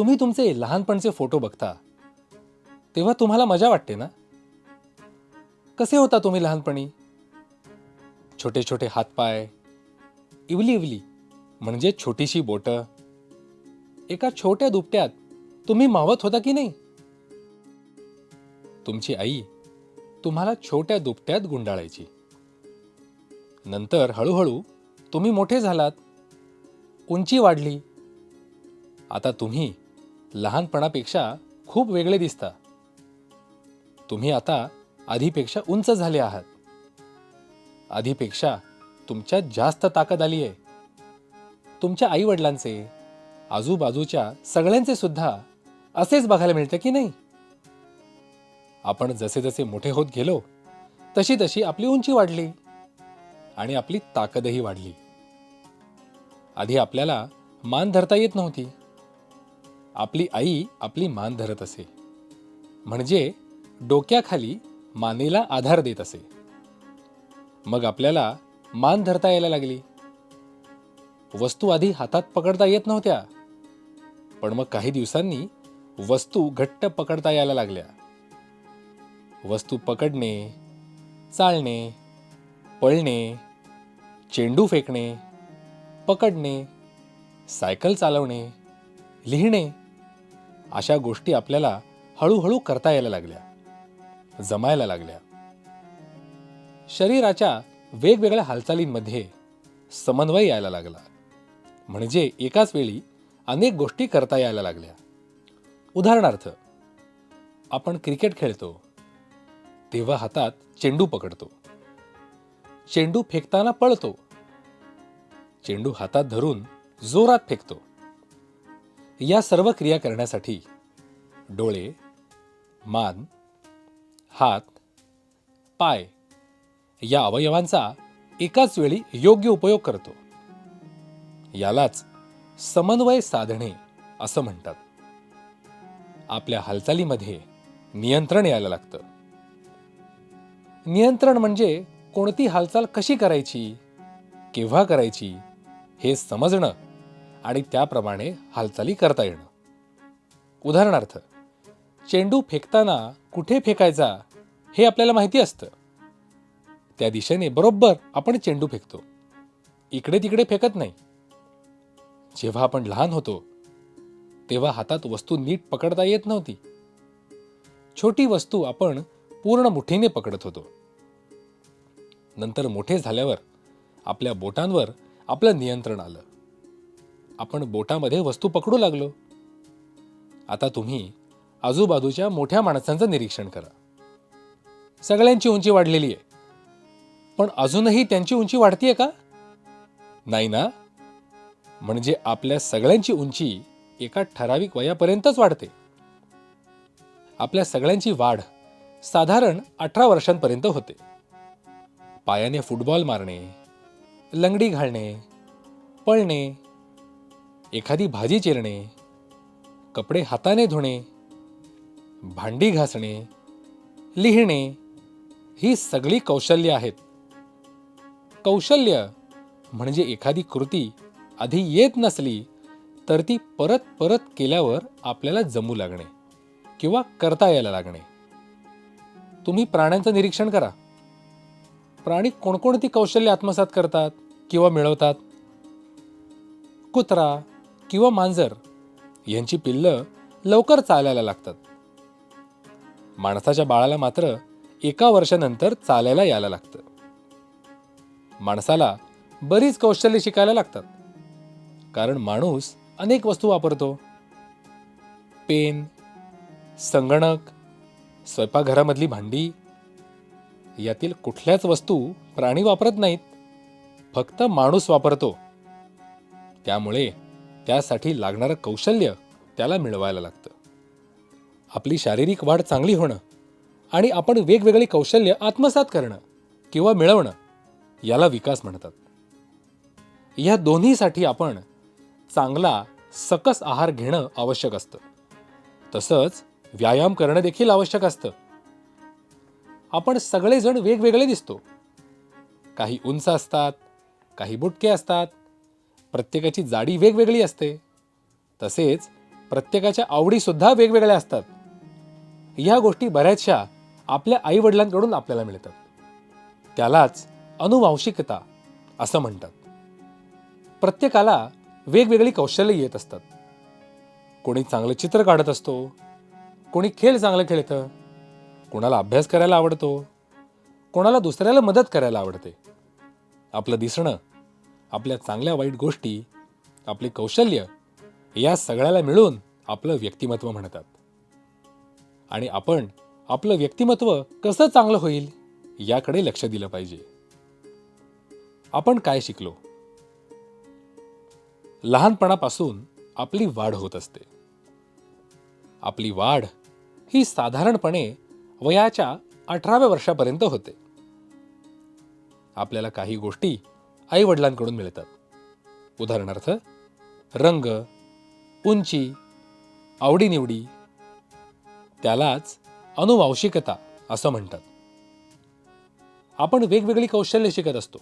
तुम्ही तुमचे लहानपणचे फोटो बघता तेव्हा तुम्हाला मजा वाटते ना? कसे होता तुम्ही लहानपणी? छोटे छोटे हातपाय इवली इवली म्हणजे छोटीशी बोटं. एका छोट्या दुपट्यात तुम्ही मावत होता की नाही? तुमची आई तुम्हाला छोट्या दुपट्यात गुंडाळायची. नंतर हळूहळू तुम्ही मोठे झालात उंची वाढली. आता तुम्ही लहानपणापेक्षा खूप वेगळे दिसता. तुम्ही आता आधीपेक्षा उंच झाले आहात. आधीपेक्षा तुमच्यात जास्त ताकद आली आहे तुमच्या आईवडिलांचे आजूबाजूच्या सगळ्यांचे सुद्धा असेच बघायला मिळते की नाही? आपण जसे जसे मोठे होत गेलो तशी तशी आपली उंची वाढली आणि आपली ताकदही वाढली. आधी आपल्याला मान धरता येत नव्हती. आपली आई आपली मान धरत असे. म्हणजे डोक्याखाली मानेला आधार देत असे. मग आपल्याला मान धरता यायला लागली. वस्तू आधी हातात पकडता येत नव्हत्या. पण मग काही दिवसांनी वस्तू घट्ट पकडता यायला लागल्या. वस्तू पकडणे चालणे पळणे चेंडू फेकणे पकडणे सायकल चालवणे लिहिणे अशा गोष्टी आपल्याला हळूहळू करता यायला लागल्या जमायला लागल्या. शरीराच्या वेगवेगळ्या हालचालींमध्ये समन्वय यायला लागला. म्हणजे एकाच वेळी अनेक गोष्टी करता यायला लागल्या. उदाहरणार्थ आपण क्रिकेट खेळतो तेव्हा हातात चेंडू पकडतो. चेंडू फेकताना पळतो. चेंडू हातात धरून जोरात फेकतो. या सर्व क्रिया करण्यासाठी डोळे मान हात पाय या अवयवांचा एकाच वेळी योग्य उपयोग करतो. यालाच समन्वय साधणे असं म्हणतात. आपल्या हालचालीमध्ये नियंत्रण यायला लागतं. नियंत्रण म्हणजे कोणती हालचाल कशी करायची केव्हा करायची हे समजणं आणि त्याप्रमाणे हालचाली करता येणं. उदाहरणार्थ चेंडू फेकताना कुठे फेकायचा हे आपल्याला माहिती असतं. त्या दिशेने बरोबर आपण चेंडू फेकतो. इकडे तिकडे फेकत नाही. जेव्हा आपण लहान होतो तेव्हा हातात वस्तू नीट पकडता येत नव्हती. छोटी वस्तू आपण पूर्ण मुठीने पकडत होतो. नंतर मोठे झाल्यावर आपल्या बोटांवर आपलं नियंत्रण आलं. आपण बोटामध्ये वस्तू पकडू लागलो. आता तुम्ही आजूबाजूच्या मोठ्या माणसांचं निरीक्षण करा. सगळ्यांची उंची वाढलेली आहे. पण अजूनही त्यांची उंची वाढतीये का? नाही ना? म्हणजे आपल्या सगळ्यांची उंची एका ठराविक वयापर्यंतच वाढते. आपल्या सगळ्यांची वाढ साधारण अठरा वर्षांपर्यंत होते. पायाने फुटबॉल मारणे लंगडी घालणे पळणे एखादी भाजी चिरणे कपडे हाताने धुणे भांडी घासणे लिहिणे ही सगळी कौशल्य आहेत. कौशल्य म्हणजे एखादी कृती आधी येत नसली तर ती परत परत केल्यावर आपल्याला जमू लागणे किंवा करता यायला लागणे. तुम्ही प्राण्यांचं निरीक्षण करा. प्राणी कोणकोणती कौशल्य आत्मसात करतात किंवा मिळवतात? कुत्रा किंवा मांजर यांची पिल्लं लवकर चालायला लागतात. माणसाच्या बाळाला मात्र एका वर्षानंतर चालायला यायला लागतं. माणसाला बरीच कौशल्य शिकायला लागतात. कारण माणूस अनेक वस्तू वापरतो. पेन संगणक स्वयंपाकघरामधली भांडी यातील कुठल्याच वस्तू प्राणी वापरत नाहीत. फक्त माणूस वापरतो. त्यामुळे त्यासाठी लागणारं कौशल्य त्याला मिळवायला लागतं. आपली शारीरिक वाढ चांगली होणं आणि आपण वेगवेगळी कौशल्य आत्मसात करणं किंवा मिळवणं याला विकास म्हणतात. या दोन्हीसाठी आपण चांगला सकस आहार घेणं आवश्यक असतं. तसंच व्यायाम करणं देखील आवश्यक असतं. आपण सगळेजण वेगवेगळे दिसतो. काही उंच असतात काही बुटके असतात प्रत्येकाची जाडी वेगवेगळी असते. तसेच प्रत्येकाच्या आवडीसुद्धा वेगवेगळ्या असतात. ह्या गोष्टी बऱ्याचशा आपल्या आईवडिलांकडून आपल्याला मिळतात. त्यालाच अनुवांशिकता असं म्हणतात. प्रत्येकाला वेगवेगळी कौशल्य येत असतात. कोणी चांगलं चित्र काढत असतो. कोणी खेळ चांगलं खेळतं. कोणाला अभ्यास करायला आवडतो. कोणाला दुसऱ्याला मदत करायला आवडते. आपलं दिसणं आपल्या चांगल्या वाईट गोष्टी आपले कौशल्य या सगळ्याला मिळून आपलं व्यक्तिमत्व म्हणतात. आणि आपण आपलं व्यक्तिमत्व कसं चांगलं होईल याकडे लक्ष दिलं पाहिजे. आपण काय शिकलो? लहानपणापासून आपली वाढ होत असते. आपली वाढ ही साधारणपणे वयाच्या अठराव्या वर्षापर्यंत होते. आपल्याला काही गोष्टी आईवडिलांकडून मिळतात. उदाहरणार्थ रंग उंची आवडीनिवडी त्यालाच अनुवांशिकता असं म्हणतात. आपण वेगवेगळी कौशल्य शिकत असतो.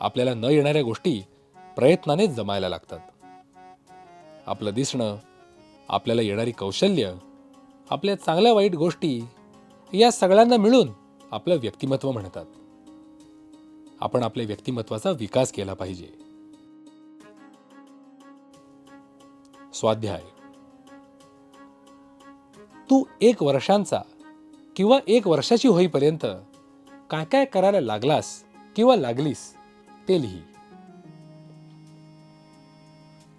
आपल्याला न येणाऱ्या गोष्टी प्रयत्नानेच जमायला लागतात. आपलं दिसणं आपल्याला येणारी कौशल्य आपल्या चांगल्या वाईट गोष्टी या सगळ्यांना मिळून आपलं व्यक्तिमत्व म्हणतात. आपण आपल्या व्यक्तिमत्वाचा विकास केला पाहिजे. स्वाध्याय. तू एक वर्षांचा किंवा एक वर्षाची होईपर्यंत काय काय करायला लागलास किंवा लागलीस ते लिही.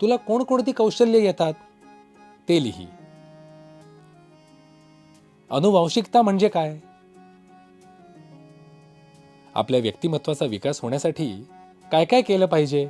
तुला कोणकोणती कौशल्य येतात ते लिही. अनुवांशिकता म्हणजे काय? आपल्या व्यक्तिमत्वाचा विकास होण्यासाठी काय काय केलं पाहिजे?